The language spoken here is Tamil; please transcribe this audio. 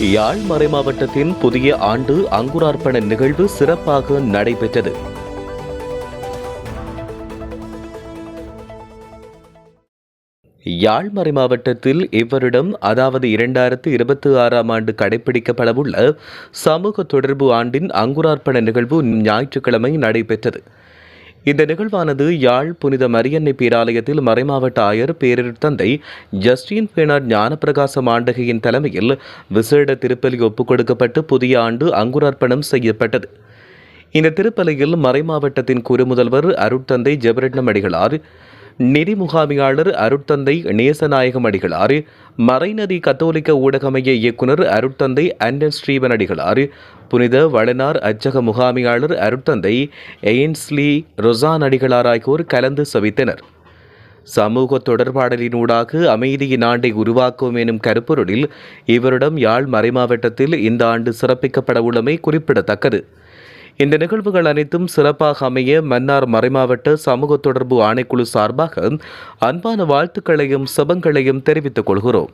யாழ் மறைமாவட்டத்தின் புதிய ஆண்டு அங்குரார்ப்பண நிகழ்வு சிறப்பாக நடைபெற்றது. யாழ்மறை மாவட்டத்தில் இவ்வருடம் அதாவது இரண்டாயிரத்து இருபத்தி ஆறாம் ஆண்டு கடைபிடிக்கப்படவுள்ள சமூக தொடர்பு ஆண்டின் அங்குரார்ப்பண நிகழ்வு ஞாயிற்றுக்கிழமை நடைபெற்றது. இந்த நிகழ்வானது யாழ் புனித மரியன்னை பேராலயத்தில் மறைமாவட்ட ஆயர் பேரிடர் தந்தை ஜஸ்டின் பேனார் ஞானப்பிரகாச மாண்டகையின் தலைமையில் விசேட திருப்பலி ஒப்புக் கொடுக்கப்பட்டு புதிய ஆண்டு அங்குரார்ப்பணம் செய்யப்பட்டது. இந்த திருப்பலியில் மறைமாவட்டத்தின் குறுமுதல்வர் அருட்தந்தை ஜெபரட்னம் அடிகளார் நிதி முகாமியாளர் அருட்தந்தை நேசநாயகம் அடிகளார் மறைநதி கத்தோலிக்க ஊடகமைய இயக்குனர் அருட்தந்தை அண்டன் ஸ்ரீவன் அடிகளார் புனித வளனார் அச்சக முகாமியாளர் அருட்தந்தை எயின்ஸ்லி ரொசான் அடிகளார் ஆகியோர் கலந்து சவித்தனர். சமூக தொடர்பாடலினூடாக அமைதியின் ஆண்டை உருவாக்கும் எனும் கருப்பொருளில் இவரிடம் யாழ் மறைமாவட்டத்தில் இந்த ஆண்டு சிறப்பிக்கப்பட உள்ளமை குறிப்பிடத்தக்கது. இந்த நிகழ்வுகள் அனைத்தும் சிறப்பாக அமைய மன்னார் மறைமாவட்ட சமூக தொடர்பு ஆணைக்குழு சார்பாக அன்பான வாழ்த்துக்களையும் சபங்களையும் தெரிவித்துக் கொள்கிறோம்.